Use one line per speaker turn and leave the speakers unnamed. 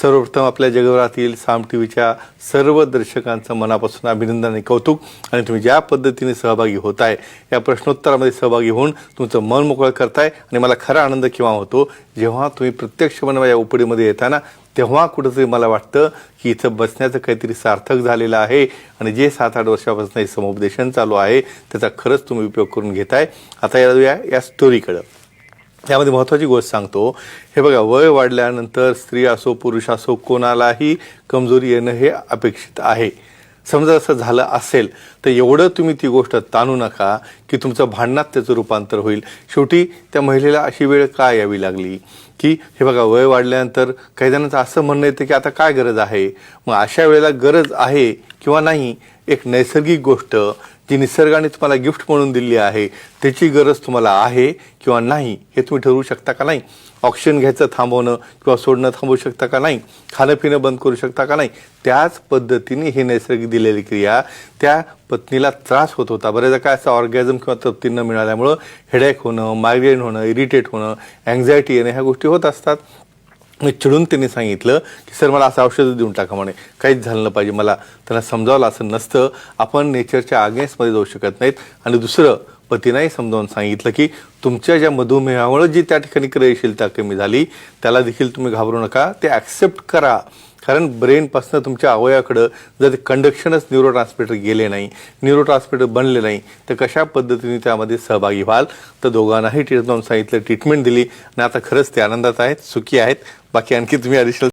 सर्वप्रथम आपल्या जगभरातील साम टी व्हीच्या सर्व दर्शकांचं मनापासून अभिनंदन आणि कौतुक. आणि तुम्ही ज्या पद्धतीने सहभागी होत आहे या प्रश्नोत्तरामध्ये सहभागी होऊन तुमचं मन मोकळं करताय आणि मला खरा आनंद केव्हा होतो जेव्हा तुम्ही प्रत्यक्षपणे माझ्या उपडीमध्ये येताना तेव्हा कुठंतरी मला वाटतं की इथं बसण्याचं काहीतरी सार्थक झालेलं आहे. आणि जे सात आठ वर्षापासून हे समुपदेशन चालू आहे त्याचा खरंच तुम्ही उपयोग करून घेताय. आता या या स्टोरीकडं त्यामध्ये महत्त्वाची गोष्ट सांगतो. हे बघा वय वाढल्यानंतर स्त्री असो पुरुष असो कोणालाही कमजोरी येणं हे अपेक्षित आहे. समजा असं झालं असेल तर एवढं तुम्ही ती गोष्ट ताणू नका की तुमचं भांडणात त्याचं रूपांतर होईल. शेवटी त्या महिलेला अशी वेळ का यावी लागली? की हे बघा वय वाढल्यानंतर काही जणांचं असं म्हणणं येतं की आता काय गरज आहे? मग अशा वेळेला गरज आहे किंवा नाही एक नैसर्गिक गोष्ट जी निसर्गाने तुम्हाला गिफ्ट म्हणून दिली आहे त्याची गरज तुम्हाला आहे किंवा नाही हे तुम्ही ठरवू शकता का नाही? ऑक्सिजन घ्यायचं थांबवणं किंवा सोडणं थांबवू शकता का नाही? खाणं पिणं बंद करू शकता का नाही? त्याच पद्धतीने ही नैसर्गिक दिलेली क्रिया त्या पत्नीला त्रास होत होता. बऱ्याचदा काय असं ऑर्गॅझम किंवा तृप्ती न मिळाल्यामुळं हेडेक होणं मायग्रेन होणं इरिटेट होणं अँझायटी येणं ह्या गोष्टी होत असतात. चिडून त्यांनी सांगितलं की सर मला असं औषधं देऊन टाका म्हणे. काहीच झालं नाही पाहिजे. मला त्यांना समजावलं असं नसतं. आपण नेचरच्या अगेन्स्टमध्ये जाऊ शकत नाहीत. आणि दुसरं पतीनाही समजावून सांगितलं की तुमच्या ज्या मधुमेहामुळे जी त्या ठिकाणी क्रियाशीलता कमी झाली त्याला देखील तुम्ही घाबरू नका. ते ॲक्सेप्ट करा. कारण ब्रेनपासून तुमच्या अवयवाकडं जर कंडक्शनच न्यूरो ट्रान्समिटर गेले नाही न्यूरो ट्रान्समिटर बनले नाही तर कशा पद्धतीने त्यामध्ये सहभागी व्हाल? तर दोघांनाही ट्रीटमेंट सांगितलं ट्रीटमेंट दिली. आणि आता खरंच ते आनंदात आहेत सुखी आहेत. बाकी आणखी तुम्ही ॲडिशनल